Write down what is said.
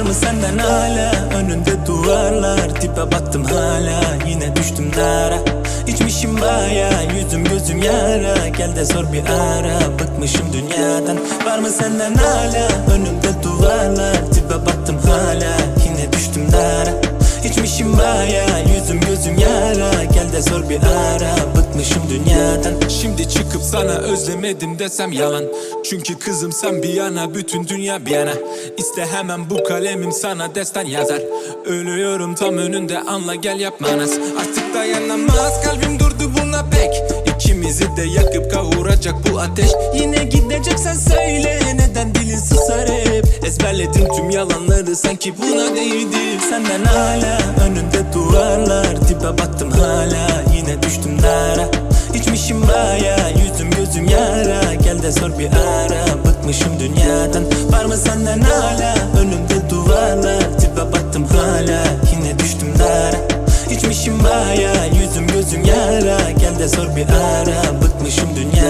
Var mı senden hala? Önünde duvarlar Tipe baktım hala. Yine düştüm dara İçmişim baya. Yüzüm gözüm yara Gel de sor bir ara. Bıkmışım dünyadan Var mı senden hala? Önümde duvarlar Tipe baktım hala. Yine düştüm dara İçmişim baya de sor bir ara bıkmışım dünyadan. Şimdi çıkıp sana özlemedim desem yalan. Çünkü kızım sen bir yana bütün dünya bir yana. İste hemen bu kalemim sana destan yazar. Ölüyorum tam önünde anla gel yap manas. Artık dayanamaz kalbim durdu buna pek. İkimizi de yakıp kavuracak bu ateş. Yine gideceksen söyle neden dilin susar hep? Ezberledim tüm yalanları sanki buna değdi Senden hala önünde duvarlar sor bir ara bıkmışım dünyadan. Var mı senden hala? Önümde duvarlar Tipe baktım hala. Yine düştüm dara. İçmişim baya yüzüm gözüm yara. Gel de sor bir ara bıkmışım dünya